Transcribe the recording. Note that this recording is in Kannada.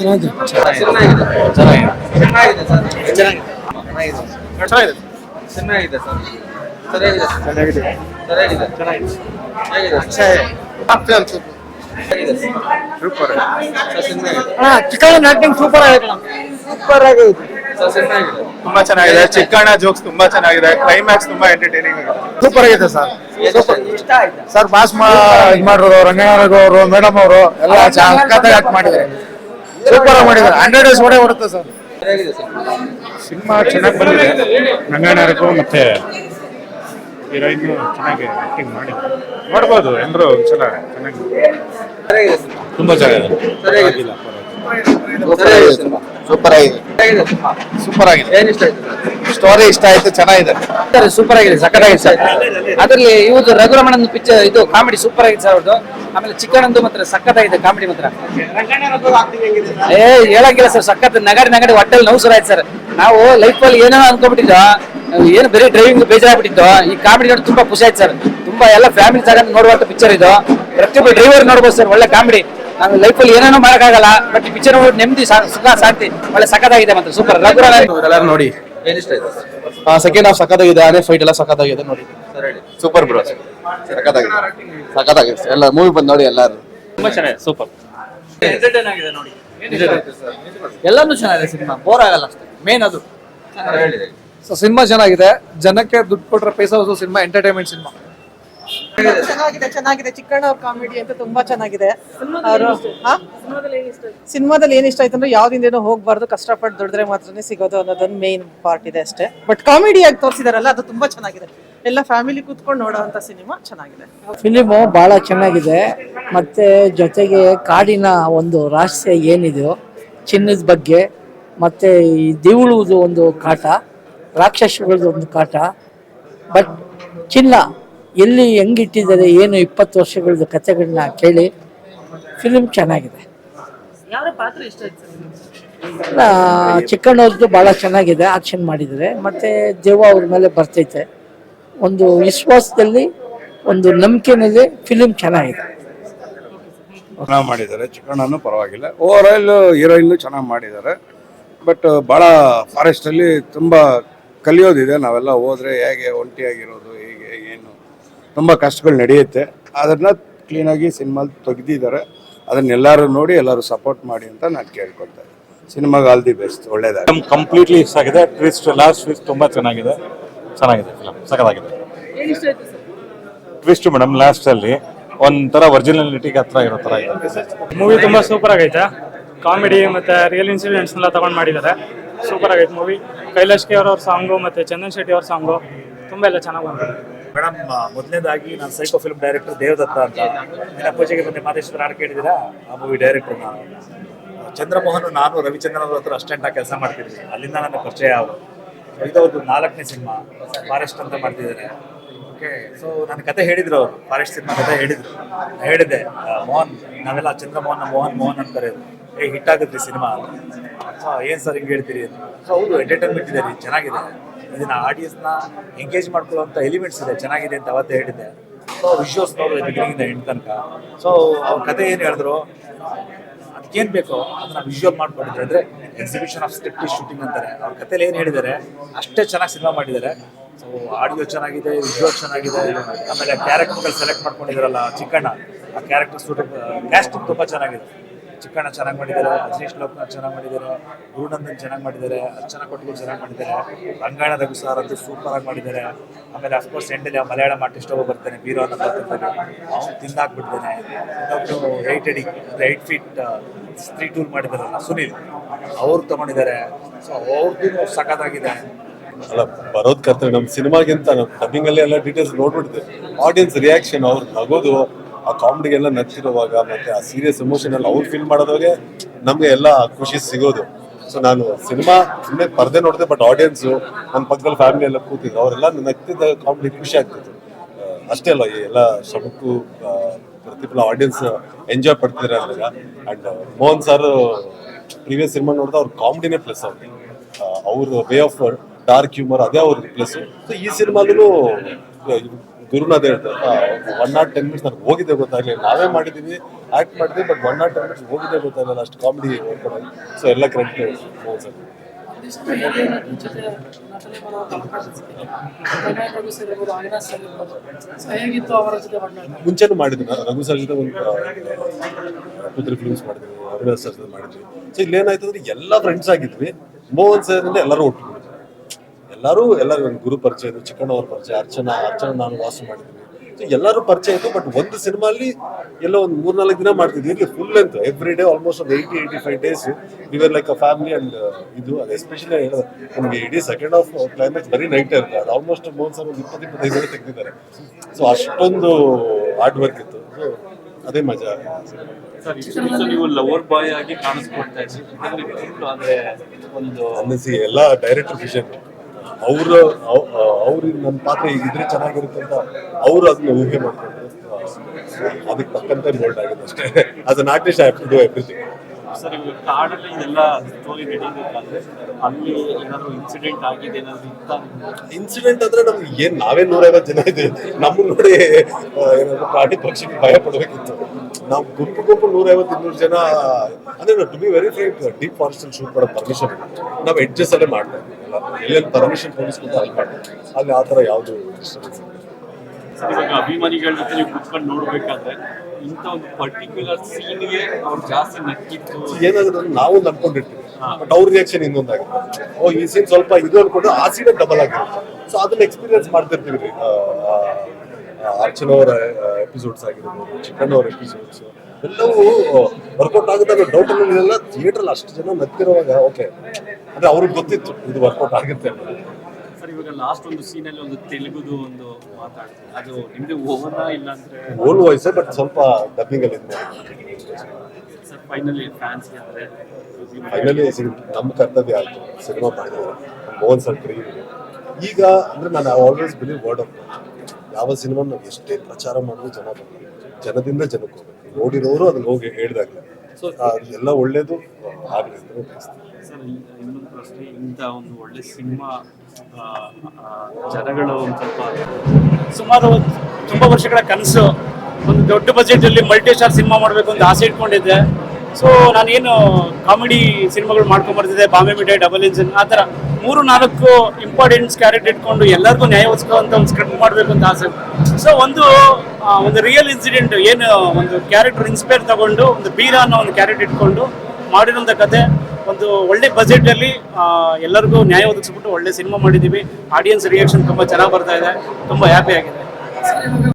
ಚೆನ್ನಾಗಿದೆ ಚೆನ್ನಾಗಿದೆ ಚೆನ್ನಾಗಿದೆ ಸರ್ ಚೆನ್ನಾಗಿದೆ ಚೆನ್ನಾಗಿದೆ ಸರ್ ಸರಿಯಾಗಿದೆ ಸರಿಯಾಗಿದೆ ಹೇಗಿದೆ ಹೇಗಿದೆ ಸೂಪರ್ ಚಿಕನ್ ಆಕ್ಟಿಂಗ್ ಸೂಪರ್ ಆಗಿದೆ ಸೂಪರ್ ಆಗಿದೆ ತುಂಬಾ ಚೆನ್ನಾಗಿದೆ ಚಿಕ್ಕಣ್ಣ ಜೋಕ್ಸ್ ತುಂಬಾ ಚೆನ್ನಾಗಿದೆ ಕ್ಲೈಮ್ಯಾಕ್ಸ್ ತುಂಬಾ ಎಂಟರ್ಟೈನಿಂಗ್ ಆಗಿದೆ ಸೂಪರ್ ಆಗಿದೆ ಸರ್ ಸರ್ ಬಾಸ್ ಇದು ಮಾಡಿರೋದು ಅವರು ಮೇಡಮ್ ಅವರು ಎಲ್ಲ ಸಖತ್ತಾಗಿ ಆಕ್ಟ್ ಮಾಡಿದ್ದಾರೆ ಸೂಪರ್ ಮಾಡಿದ್ದಾರೆ. ಹಂಡ್ರೆಡ್ ಡೇಸ್ ಒಡೆ ಬರುತ್ತೆ ಸರ್. ಸಿನಿಮಾ ಚೆನ್ನಾಗಿ ಬಂದಿದೆ. ರಂಗಣ್ಣರಿಗೂ ಮತ್ತೆ ಹೀರೋಯಿನ್ ಚೆನ್ನಾಗಿ ಆಕ್ಟಿಂಗ್ ಮಾಡಿ. ನೋಡ್ಬೋದು ಎಲ್ಲರೂ ಒಂದ್ಸಲ ಚೆನ್ನಾಗಿ. ತುಂಬ ತುಂಬಾ ಚೆನ್ನಾಗಿದೆ. ಸರಿಯಾಗಿದೆ ಸರಿಯಾಗಿದೆ ಸಿನಿಮಾ ಸೂಪರ್ ಆಗಿದೆ. ಸೂಪರ್ ಆಗಿದೆ. ಏನ್ ಇಷ್ಟ ಆಯ್ತು ಸ್ಟೋರಿ ಇಷ್ಟ ಆಯ್ತು ಚೆನ್ನಾಗಿದೆ. ಸೂಪರ್ ಆಗಿದೆ ಸಖತ್ತಾಗಿದೆ ಸರ್. ಅದರಲ್ಲಿ ಇವತ್ತು ರಘುರಮಣನ್ ಪಿಕ್ಚರ್ ಇದು ಕಾಮಿಡಿ ಸೂಪರ್ ಆಗಿದೆ ಸರ್ ಅವ್ರದ್ದು ಆಮೇಲೆ ಚಿಕ್ಕಣ್ಣಂದು ಮಾತ್ರ ಸಖತ್ತಾಗಿದೆ ಕಾಮಿಡಿ ಮಾತ್ರ. ಏ ಹೇಳಂಗಿಲ್ಲ ಸರ್ ಸಖತ್ ನಗಡಿ ನಗಡಿ ಹೊಟ್ಟೆಲ್ ನೋವು ಸರ್. ಆಯ್ತು ಸರ್ ನಾವು ಲೈಫ್ ಅಲ್ಲಿ ಏನೋ ಅನ್ಕೊಂಡ್ಬಿಟ್ಟಿದ್ದೋ ಏನು ಬರೀ ಡ್ರೈವಿಂಗ್ ಬೇಜಾರಾಗ್ಬಿಟ್ಟಿತ್ತು. ಈ ಕಾಮಿಡಿ ನೋಡಿ ತುಂಬಾ ಖುಷಿ ಆಯ್ತು ಸರ್. ತುಂಬಾ ಎಲ್ಲ ಫ್ಯಾಮಿಲಿ ತಗೊಂಡು ನೋಡುವಂತ ಪಿಕ್ಚರ್ ಇದು. ಪ್ರತಿಯೊಬ್ಬ ಡ್ರೈವರ್ ನೋಡ್ಬೋದು ಸರ್ ಒಳ್ಳೆ ಕಾಮಿಡಿ ನಾವು ಲೈಫಲ್ಲಿ ಏನೇನೋ ಮಾಡೋಕ್ಕಾಗಲ್ಲ ಬಟ್ ಈ ಪಿಕ್ಚರ್ ನೋಡಿ ನೆಮ್ಮದಿ ಸುಖ ಶಾಂತಿ ಒಳ್ಳೆ ಸಖತ್ತಾಗಿದೆ ಮತ್ತೆ ಸೂಪರ್ ಎಲ್ಲರೂ ನೋಡಿ. ಏನ್ ಇಷ್ಟ ಆಯ್ತು ಸರ್ ಸೆಕೆಂಡ್ ಹಾಫ್ ಸಖತ್ತಾಗಿದೆ ಅದೇ ಫೈಟ್ ಎಲ್ಲ ಸಖತ್ತಾಗಿದೆ ನೋಡಿ. ಸರ್ ಹೇಳಿ. ಸೂಪರ್ ಬ್ರೋ ಸಖತ್ತಾಗಿದೆ. ಸಖತ್ತಾಗಿದೆ ಎಲ್ಲ ಮೂವಿ ಬಂದು ನೋಡಿ ಎಲ್ಲರೂ. ತುಂಬಾ ಚೆನ್ನಾಗಿದೆ ಸೂಪರ್ ಸರ್ ಎಲ್ಲಾನು ಚೆನ್ನಾಗಿದೆ ಸಿನಿಮಾ ಬೋರ್ ಆಗಲ್ಲ ಅಷ್ಟೇ. ಮೇನ್ ಅದು. ಸೊ ಸಿನಿಮಾ ಚೆನ್ನಾಗಿದೆ. ಜನಕ್ಕೆ ದುಡ್ಡು ಕೊಟ್ರೆ ಪೈಸಾ ಸಿನಿಮಾ ಎಂಟರ್ಟೈನ್ಮೆಂಟ್ ಸಿನಿಮಾ ಚೆನ್ನಾಗಿದೆ ಚೆನ್ನಾಗಿದೆ. ಚಿಕ್ಕಣ್ಣ ಅವ್ರ ಕಾಮಿಡಿ ಅಂತ ತುಂಬಾ ಚೆನ್ನಾಗಿದೆ. ಅವರು ಸಿನಿಮಾದಲ್ಲಿ ಏನ್ ಇಷ್ಟ ಆಯ್ತು? ಅಂದ್ರೆ ಯಾವ್ದಿಂದೇನೋ ಹೋಗ್ಬಾರ್ದು ಕಷ್ಟಪಟ್ಟು ದುಡಿದ್ರೆ ಮಾತ್ರನೇ ಸಿಗೋದು ಅನ್ನೋದೊಂದು ಮೇನ್ ಪಾರ್ಟ್ ಇದೆ ಅಷ್ಟೇ. ಬಟ್ ಕಾಮಿಡಿಯಾಗಿ ತೋರಿಸಿದಾರಲ್ಲ ಅದು ತುಂಬಾ ಚೆನ್ನಾಗಿದೆ. ಎಲ್ಲ ಫ್ಯಾಮಿಲಿ ಕೂತ್ಕೊಂಡು ನೋಡೋವಂಥ ಸಿನಿಮಾ ಚೆನ್ನಾಗಿದೆ. ಫಿಲಿಮು ಭಾಳ ಚೆನ್ನಾಗಿದೆ. ಮತ್ತು ಜೊತೆಗೆ ಕಾಡಿನ ಒಂದು ರಹಸ್ಯ ಏನಿದೆಯೋ ಚಿನ್ನದ ಬಗ್ಗೆ ಮತ್ತು ಈ ದೇವಳುವುದು ಒಂದು ಕಾಟ ರಾಕ್ಷಸಗಳದ್ದು ಒಂದು ಕಾಟ ಬಟ್ ಚಿನ್ನ. ಎಲ್ಲಿ ಹೆಂಗಿಟ್ಟಿದ್ದಾರೆ ಏನು ಇಪ್ಪತ್ತು ವರ್ಷಗಳದ್ದು ಕಥೆಗಳನ್ನ ಕೇಳಿ ಫಿಲಿಮ್ ಚೆನ್ನಾಗಿದೆ. ಚಿಕ್ಕಣ್ಣವ್ರದ್ದು ಭಾಳ ಚೆನ್ನಾಗಿದೆ ಆಕ್ಷನ್ ಮಾಡಿದರೆ ಮತ್ತು ದೇವ ಅವ್ರ ಮೇಲೆ ಬರ್ತೈತೆ. ಒಂದು ವಿಶ್ವಾಸದಲ್ಲಿ ಒಂದು ನಂಬಿಕೆನಲ್ಲಿ ಫಿಲಿಮ್ ಚೆನ್ನಾಗಿದೆ. ಚೆನ್ನಾಗಿ ಮಾಡಿದ್ದಾರೆ. ಚಿಕ್ಕಣ್ಣನು ಪರವಾಗಿಲ್ಲ. ಓವರ್ ಆಲ್ ಹೀರೋಯಿನ್ ಚೆನ್ನಾಗಿ ಮಾಡಿದ್ದಾರೆ. ಬಟ್ ಭಾಳ ಫಾರೆಸ್ಟಲ್ಲಿ ತುಂಬ ಕಲಿಯೋದಿದೆ. ನಾವೆಲ್ಲ ಹೋದರೆ ಹೇಗೆ ಒಂಟಿಯಾಗಿರೋದು ತುಂಬ ಕಷ್ಟಗಳು ನಡೆಯುತ್ತೆ. ಅದನ್ನು ಕ್ಲೀನಾಗಿ ಸಿನಿಮಾಲ್ ತೆಗೆದಿದ್ದಾರೆ. ಅದನ್ನೆಲ್ಲರೂ ನೋಡಿ ಎಲ್ಲರೂ ಸಪೋರ್ಟ್ ಮಾಡಿ ಅಂತ ನಾನು ಕೇಳ್ಕೊಳ್ತಾ ಇದ್ದೀನಿ. ಸಿನಿಮಾಗೆ ಆಲ್ ದಿ ಬೆಸ್ಟ್ ಒಳ್ಳೇದಾಗಿ ಕಂಪ್ಲೀಟ್ಲಿ ಇಷ್ಟ ಆಗಿದೆ. ಟ್ವಿಸ್ಟ್ ಲಾಸ್ಟ್ ಟ್ವಿಸ್ಟ್ ತುಂಬ ಚೆನ್ನಾಗಿದೆ. ಚೆನ್ನಾಗಿದೆ ಫಿಲಮ್ ಸಖತ್ತಾಗಿದೆ. ಟ್ವಿಸ್ಟ್ ಮೇಡಮ್ ಲಾಸ್ಟ್ ಅಲ್ಲಿ ಒಂಥರ ಒರಿಜಿನಾಲಿಟಿಗೆ ಹತ್ರ ಇರೋ ತರ ಇದೆ. ಮೂವಿ ತುಂಬ ಸೂಪರ್ ಆಗೈತೆ. ಕಾಮಿಡಿ ಮತ್ತೆ ರಿಯಲ್ ಇನ್ಸಿಡೆಂಟ್ಸ್ ಎಲ್ಲ ತಗೊಂಡ್ ಮಾಡಿದ್ದಾರೆ. ಸೂಪರ್ ಆಗೈತೆ ಮೂವಿ ಕೈಲಾಶ್ ಕೆ ಅವ್ರ ಸಾಂಗು ಮತ್ತೆ ಚಂದನ್ ಶೆಟ್ಟಿ ಅವ್ರ ಸಾಂಗು ತುಂಬಾ ಎಲ್ಲ ಚೆನ್ನಾಗಿ ಬಂದಿದೆ. ಮೇಡಮ್ ಮೊದಲನೇದಾಗಿ ನಾನು ಸೈಕೋ ಫಿಲ್ಮ್ ಡೈರೆಕ್ಟರ್ ದೇವದತ್ತ ಅಂತ ನಿನ್ನ ಪೂಜೆಗೆ ಬಂದೆ. ಮಾದೇಶ್ವರ ಹಾಡು ಕೇಳಿದಿರಾ ಆ ಮೂವಿ ಡೈರೆಕ್ಟರ್ ನಾನು. ಚಂದ್ರಮೋಹನ್, ನಾನು ರವಿಚಂದ್ರನ್ ಅವ್ರ ಹತ್ರ ಅಸ್ಟೆಂಟ್ ಆಗಿ ಕೆಲಸ ಮಾಡ್ತಿದ್ವಿ ಅಲ್ಲಿಂದ ನನ್ನ ಪರಿಚಯ ಅವರು ಇದೊಂದು ನಾಲ್ಕನೇ ಸಿನಿಮಾ. ಫಾರೆಸ್ಟ್ ಅಂತ ಮಾಡ್ತಿದ್ದಾರೆ. ಓಕೆ ಸೊ ನನ್ನ ಕತೆ ಹೇಳಿದ್ರು ಅವರು. ಫಾರೆಸ್ಟ್ ಸಿನಿಮಾ ಕತೆ ಹೇಳಿದ್ರು. ಹೇಳಿದೆ ಮೋಹನ್, ನಾವೆಲ್ಲ ಚಂದ್ರಮೋಹನ್, ಮೋಹನ್ ಮೋಹನ್ ಅಂತ ಕರೆಯೋದು. ಏ ಹಿಟ್ ಆಗುತ್ತೆ ಸಿನಿಮಾ ಸೊ ಏನ್ ಸರ್ ಹಿಂಗೆ ಹೇಳ್ತೀರಿ ಸೊ ಹೌದು ಎಂಟರ್ಟೈನ್ಮೆಂಟ್ ಇದೆ ಚೆನ್ನಾಗಿದೆ. ಇದನ್ನ ಆಡಿಯನ್ಸ್ನ ಎಂಗೇಜ್ ಮಾಡ್ಕೊಳ್ಳುವಂಥ ಎಲಿಮೆಂಟ್ಸ್ ಇದೆ. ಚೆನ್ನಾಗಿದೆ ಅಂತ ಅವತ್ತೇ ಹೇಳಿದ್ದೆ. ಸೊ ವಿಶ್ವಸ್ ನೋಡಿದೆ ಬಿಗಿನಿಂಗ್ ಎಂಡ್ ತನಕ. ಸೊ ಅವ್ರ ಕತೆ ಏನು ಹೇಳಿದ್ರು? ಅದಕ್ಕೇನು ಬೇಕೋ ಅದನ್ನ ವಿಶ್ವಲ್ ಮಾಡ್ಕೊಂಡಿದ್ದಾರೆ ಅಂದ್ರೆ ಎಕ್ಸಿಬಿಷನ್ ಆಫ್ ಸ್ಕ್ರಿಪ್ಟ್ ಶೂಟಿಂಗ್ ಅಂತಾರೆ. ಅವ್ರ ಕಥೆಲಿ ಏನು ಹೇಳಿದ್ದಾರೆ? ಅಷ್ಟೇ ಚೆನ್ನಾಗಿ ಸಿನಿಮಾ ಮಾಡಿದ್ದಾರೆ. ಸೊ ಆಡಿಯೋ ಚೆನ್ನಾಗಿದೆ ವಿಜುವಲ್ ಚೆನ್ನಾಗಿದೆ. ಆಮೇಲೆ ಕ್ಯಾರೆಕ್ಟರ್ಗಳು ಸೆಲೆಕ್ಟ್ ಮಾಡ್ಕೊಂಡಿದ್ದಾರಲ್ಲ ಚಿಕ್ಕಣ್ಣ. ಆ ಕ್ಯಾರೆಕ್ಟರ್ ಸೂಟ್ ಕ್ಯಾಸ್ಟಿಂಗ್ ತುಂಬ ಚೆನ್ನಾಗಿದೆ. ಚಿಕ್ಕಣ್ಣ ಚೆನ್ನಾಗಿ ಮಾಡಿದ್ದಾರೆ ಅಜನೀಶ್ ಲೋಕನಾಥ್ ಚೆನ್ನಾಗಿ ಮಾಡಿದ್ದಾರೆ, ಗುರುನಂದನ್ ಚೆನ್ನಾಗಿ ಮಾಡಿದ್ದಾರೆ, ಅರ್ಚನಾ ಕೊಟ್ಟಿಗೆ ಚೆನ್ನಾಗಿ ಮಾಡಿದ್ದಾರೆ, ರಂಗಾಯಣ ರಘು ಸಾರ್ ಅಂತೂ ಸೂಪರ್ ಆಗಿ ಮಾಡಿದ್ದಾರೆ. ಆಮೇಲೆ ಅಫ್ಕೋರ್ಸ್ ಎಂಡಲ್ಲಿ ಆ ಮಲಯಾಳಂ ಆರ್ಟಿಸ್ಟ್ ಒಬ್ಬ ಬರ್ತಾನೆ ಬೀರೋ ಅನ್ನೋ ಬರ್ತಿರ್ತಾನೆ ಅವ್ನು ತಿಂದಾಕ್ಬಿಡ್ತಾನೆ ಇನ್ನೊಬ್ಬರು ರೈಟ್ ಅಡಿ right eight feet three tool ಮಾಡಿದಾರಲ್ಲ ಸುನೀಲ್. ಅವ್ರು ತಗೊಂಡಿದ್ದಾರೆ. ಸೊ ಅವ್ರದ್ದು ಸಖತ್ತಾಗಿದೆ. ಅಲ್ಲ ಬರೋದ್ ಕರ್ತಾರೆ ನಮ್ ಸಿನಿಮಾಗಿಂತ ಡಬ್ಬಿಂಗ್ ಅಲ್ಲಿ ಎಲ್ಲ ಡೀಟೇಲ್ಸ್ ನೋಡ್ಬಿಡ್ತೇವೆ. ಆಡಿಯನ್ಸ್ ರಿಯಾಕ್ಷನ್ ಅವ್ರು ನಗೋದು ಆ ಕಾಮಿಡಿಗೆಲ್ಲ ನಚ್ಚಿರುವಾಗ ಮತ್ತೆ ಆ ಸೀರಿಯಸ್ ಎಮೋಷನ್ ಎಲ್ಲ ಅವ್ರು ಫೀಲ್ ಮಾಡೋದಾಗೆ ನಮಗೆ ಎಲ್ಲ ಖುಷಿ ಸಿಗೋದು. ಸೊ ನಾನು ಸಿನಿಮಾ ಸುಮ್ಮನೆ ಪರದೆ ನೋಡಿದೆ ಬಟ್ ಆಡಿಯನ್ಸ್ ನನ್ನ ಪಕ್ಕದಲ್ಲಿ ಫ್ಯಾಮಿಲಿ ಎಲ್ಲ ಕೂತಿದ್ರು, ಅವರೆಲ್ಲ ನಗ್ತಿದ್ದ ಕಾಮಿಡಿ ಖುಷಿ ಆಗ್ತಿತ್ತು. ಅಷ್ಟೇ ಅಲ್ಲ, ಈ ಎಲ್ಲ ಶ್ರಮಕ್ಕೂ ಪ್ರತಿಫಲ ಆಡಿಯನ್ಸ್ ಎಂಜಾಯ್ ಪಡ್ತಿದ್ದಾರೆ ಅಂದಾಗ and Mohan sir previous cinema ನೋಡಿದ್ರೆ ಅವ್ರ ಕಾಮಿಡಿನೇ ಪ್ಲಸ್ ಅವ್ರಿಗೆ ಅವ್ರ. ವೇ ಆಫ್ ಡಾರ್ಕ್ ಹ್ಯೂಮರ್ ಅದೇ ಅವ್ರ ಪ್ಲಸ್ ಸೊ ಈ ಸಿನಿಮಾಲೂ ಗುರುನಾಥ್ ಹೇಳ್ತಾರೆ ಒನ್ ನಾಟ್ ಟೆನ್ ಮಿನಿಟ್ಸ್ ನನಗೆ ಹೋಗಿದ್ದೆ ಗೊತ್ತಾಗ್ಲಿಲ್ಲ. ನಾವೇ ಮಾಡಿದ್ದೀವಿ ಆಕ್ಟ್ ಮಾಡಿದ್ವಿ but one not ten minutes ಹೋಗಿದ್ದೆ ಗೊತ್ತಾಗಲಿಲ್ಲ. ಅಷ್ಟು ಕಾಮಿಡಿ ಸೊ ಎಲ್ಲ ಕ್ರೆಡಿಟ್ ಮುಂಚೆನೂ ಮಾಡಿದ್ವಿ. ರಘು ಸರ್ ಜೊತೆ ಒಂದು ಟೂ ತ್ರೀ ಫಿಲ್ಮ್ಸ್ ಮಾಡಿದ್ವಿ. ಅವಿನಾಶ್ ಸರ್ ಜೊತೆ ಮಾಡಿದ್ವಿ. ಸೊ ಇಲ್ಲೇನಾಯ್ತು ಅಂದ್ರೆ ಎಲ್ಲ ಫ್ರೆಂಡ್ಸ್ ಆಗಿದ್ವಿ. ಮೋಹನ್ ಸರ್ ಇಂದ ಎಲ್ಲರೂ ಒಟ್ಟಿಗೆ. ಎಲ್ಲರೂ ಎಲ್ಲರೂ ಒಂದು ಗುರು ಪರಿಚಯ ಇದ್ರು ಚಿಕ್ಕಣ್ಣವ್ರ ಪರಿಚಯ ಅರ್ಚನಾ ಅರ್ಚನಾ ನಾನು ವಾಸ ಮಾಡಿದ್ವಿ ಸೊ ಎಲ್ಲರೂ ಪರಿಚಯ ಇತ್ತು ಬಟ್ ಒಂದು ಸಿನಿಮಾಲಿ ಎಲ್ಲ ಒಂದು ಮೂರ್ನಾಲ್ಕು ದಿನ ಮಾಡ್ತಿದ್ವಿ. ಇಲ್ಲಿ full length every day almost ಒಂದು eighty eighty five days we were like a family and ಇದು ಅದು ಎಸ್ಪೆಷಲಿ ನಮಗೆ ಇಡೀ ಸೆಕೆಂಡ್ ಆಫ್ ಕ್ಲೈಮ್ಯಾಕ್ಸ್ ಬರೀ ನೈಟ್ ಇರುತ್ತೆ. ಅದು ಆಲ್ಮೋಸ್ಟ್ ಮೋಹನ್ ಸರ್ ಒಂದು ಇಪ್ಪತ್ತು ಇಪ್ಪತ್ತೈದು ಜನ ತೆಗೆದಿದ್ದಾರೆ. ಸೊ ಅಷ್ಟೊಂದು ಹಾರ್ಡ್ ವರ್ಕ್ ಇತ್ತು. ಸೊ ಅದೇ ಮಜಾ. ನೀವು ಲವರ್ ಬಾಯ್ ಆಗಿ ಕಾಣಿಸ್ಕೊಡ್ತಾ ಇದ್ದೀವಿ ಅಂದ್ರೆ ಒಂದು ಎಲ್ಲ ಡೈರೆಕ್ಟರ್ ವಿಷನ್ ಅವರು ಅವ್ರಿಗೆ ನನ್ನ ಪಾತ್ರ ಹೀಗಿದ್ರೆ ಚೆನ್ನಾಗಿರುತ್ತೆ ಅಂತ ಅವ್ರು ಅದನ್ನ ಊಹೆ ಮಾಡ್ಕೊಂಡ್ರು. ಅದಕ್ಕೆ ತಕ್ಕಂತೆ ಬೋಲ್ಡ್ ಆಗಿದೆ ಅಷ್ಟೇ. As an artist I have to everything sir, ಇವಾಗ ಕಾಡಲ್ಲಿ ಇದೆಲ್ಲ ಸ್ಟೋರಿ ನಡೀಬೇಕಾದ್ರೆ ಅಲ್ಲಿ ಏನಾದ್ರು ಇನ್ಸಿಡೆಂಟ್ ಆಗಿದೆ, ಏನಾದ್ರು ಇತ್ತ? ಇನ್ಸಿಡೆಂಟ್ ಅಂದ್ರೆ ನಮ್ಗೆ ಏನ್, ನಾವೇ ನೂರೈವತ್ತು ಜನ ಇದೆ ನಮ್ಮ ನೋಡಿ ಏನಾದ್ರು ಪ್ರಾಣಿ ಪಕ್ಷಿ ಭಯ ಪಡಬೇಕಿತ್ತು. ನಾವು ಗುಂಪು ಗುಂಪು ನೂರೈವತ್ತು, ಇನ್ನೂರು ಜನ, ಅಂದ್ರೆ to be very fright deep forest ಅಲ್ಲಿ ಶೂಟ್ ಮಾಡೋ ಪರ್ಮಿಷನ್ ನಾವು ಎಡ್ಜಸ್ ಅಲ್ಲೇ ಮಾಡ್ತಾ ಇದ್ವಿ. ಎಲ್ಲೆಲ್ಲಿ ಪರ್ಮಿಷನ್ ಕೊಡಿಸ್ಕೊಂಡು ಅಲ್ಲಿ ಮಾಡ್ತೀವಿ ಅಲ್ಲಿ ಆ ಥರ ಯಾವುದು ಸರ್ ಇವಾಗ ಅಭಿಮಾನಿಗಳ ಜೊತೆ ನೀವು ಕುತ್ಕೊಂಡು ನೋಡ್ಬೇಕಾದ್ರೆ ಇಂಥ ಒಂದು ಪರ್ಟಿಕ್ಯುಲರ್ ಸೀನ್ಗೆ ಅವ್ರು ಜಾಸ್ತಿ ನಕ್ಕಿತ್ತು ಏನಾಗುತ್ತೆ ನಾವು ನಡ್ಕೊಂಡಿರ್ತೀವಿ. ಬಟ್ ಅವ್ರ ರಿಯಾಕ್ಷನ್ ಇನ್ನೊಂದಾಗುತ್ತೆ. ಓ ಈ ಸೀನ್ ಸ್ವಲ್ಪ ಇದು ಅನ್ಕೊಂಡು ಆ ಸೀನ್ ಡಬಲ್ ಆಗಿರುತ್ತೆ. ಸೊ ಅದನ್ನ ಎಕ್ಸ್ಪೀರಿಯನ್ಸ್ ಮಾಡ್ತಿರ್ತೀವಿ ರೀ. ಅರ್ಚನಾ ಅವರ ಎಪಿಸೋಡ್ಸ್ ಆಗಿರ್ಬೋದು ಚಿಕನ್ ಅವರ ಎಪಿಸೋಡ್ಸ್ ಎಲ್ಲವೂ ವರ್ಕೌಟ್ ಆಗುತ್ತೆ ಡೌಟ್ ಅನ್ನೋದಿಲ್ಲ ಥಿಯೇಟ್ರಲ್ಲಿ ಅಷ್ಟು ಜನ ನಗ್ತಿರುವಾಗ ಓಕೆ ಅಂದ್ರೆ ಅವ್ರಿಗೆ ಗೊತ್ತಿತ್ತು ಇದು ವರ್ಕೌಟ್ ಆಗುತ್ತೆ ಅನ್ನೋದು ಲಾಸ್ಟ್ ಒಂದು ಸೀನಲ್ಲಿ ಒಂದು ತೆಲುಗುದು ಒಂದು ಮಾತಾಡ್ತಾರೆ. ಅದು ನಿಮ್ದು ಓವನ ಇಲ್ಲ ಅಂದ್ರೆ ಓಲ್ಡ್ ವಾಯ್ಸ್ ಬಟ್ ಸ್ವಲ್ಪ ಡಬ್ಬಿಂಗ್ ಅಲ್ಲಿ ಸರ್ ಫೈನಲಿ ಫ್ಯಾನ್ಸ್ಗೆ ಅಂದ್ರೆ ಫೈನಲಿ ನಮ್ಮ ಕರ್ತವ್ಯ ಆಯ್ತು. ಸಿನಿಮಾ ಮಾಡಿದ್ರು. ಮೋಹನ್ ಸರ್ ಕ್ರೀಮ್ ಈಗ ಅಂದ್ರೆ ನಾನು ಆಲ್ವೇಸ್ ಬಿಲೀವ್ ವರ್ಡ್ ಆಫ್ ಯಾವ ಸಿನಿಮಾ ನಾವು ಎಷ್ಟೇ ಪ್ರಚಾರ ಮಾಡಿದ್ರು ಜನ ಬರ್ತಾರೆ ಜನದಿಂದ ಜನಕ್ಕೆ ಹೋಗ್ಬೇಕು ನೋಡಿರೋರು ಅದನ್ನ ಹೋಗಿ ಹೇಳಿದಾಗ. ಸೊ ಎಲ್ಲ ಒಳ್ಳೇದು ಆಗಲಿ ಅಂತ ಸರ್ ಇನ್ನೊಂದು ಪ್ರಶ್ನೆ ಇಂಥ ಒಂದು ಒಳ್ಳೆ ಸಿನಿಮಾ ಜನಗಳು ಸ್ವಲ್ಪ ಸುಮಾರು ತುಂಬಾ ವರ್ಷಗಳ ಕನಸು. ಒಂದು ದೊಡ್ಡ ಬಜೆಟ್ ಅಲ್ಲಿ ಮಲ್ಟಿ ಸ್ಟಾರ್ ಸಿನಿಮಾ ಮಾಡಬೇಕು ಅಂತ ಆಸೆ ಇಟ್ಕೊಂಡಿದ್ದೆ. ಸೊ ನಾನೇನು ಕಾಮಿಡಿ ಸಿನಿಮಾಗಳು ಮಾಡ್ಕೊಂಡ್ ಬರ್ತಿದ್ದೆ. ಬಾಂಬೆ ಮಿಠಾಯಿ ಡಬಲ್ ಇಂಜಿನ್ ಆ ಥರ ಮೂರು, ನಾಲ್ಕು ಇಂಪಾರ್ಟೆಂಟ್ ಕ್ಯಾರೆಕ್ಟ್ ಇಟ್ಕೊಂಡು ಎಲ್ಲರಿಗೂ ನ್ಯಾಯ ಒಂದು ಸ್ಕ್ರಿಪ್ಟ್ ಮಾಡಬೇಕು ಅಂತ ಆಸೆ. ಸೊ ಒಂದು ಒಂದು ರಿಯಲ್ ಇನ್ಸಿಡೆಂಟ್ ಏನು ಒಂದು ಕ್ಯಾರೆಕ್ಟರ್ ಇನ್ಸ್ಪೈರ್ ತಗೊಂಡು, ಒಂದು ಬೀರ ಅನ್ನೋ ಒಂದು ಕ್ಯಾರೆಕ್ಟ್ ಇಟ್ಕೊಂಡು ಮಾಡಿರೋಂಥ ಕತೆ. ಒಂದು ಒಳ್ಳೆ ಬಜೆಟ್ ಅಲ್ಲಿ ಆ, ಎಲ್ಲರಿಗೂ ನ್ಯಾಯ ಒದಗಿಸ್ಬಿಟ್ಟು ಒಳ್ಳೆ ಸಿನಿಮಾ ಮಾಡಿದ್ದೀವಿ ಆಡಿಯನ್ಸ್ ರಿಯಾಕ್ಷನ್ ತುಂಬಾ ಚೆನ್ನಾಗಿ ಬರ್ತಾ ಇದೆ. ತುಂಬಾ ಹ್ಯಾಪಿ ಆಗಿದೆ.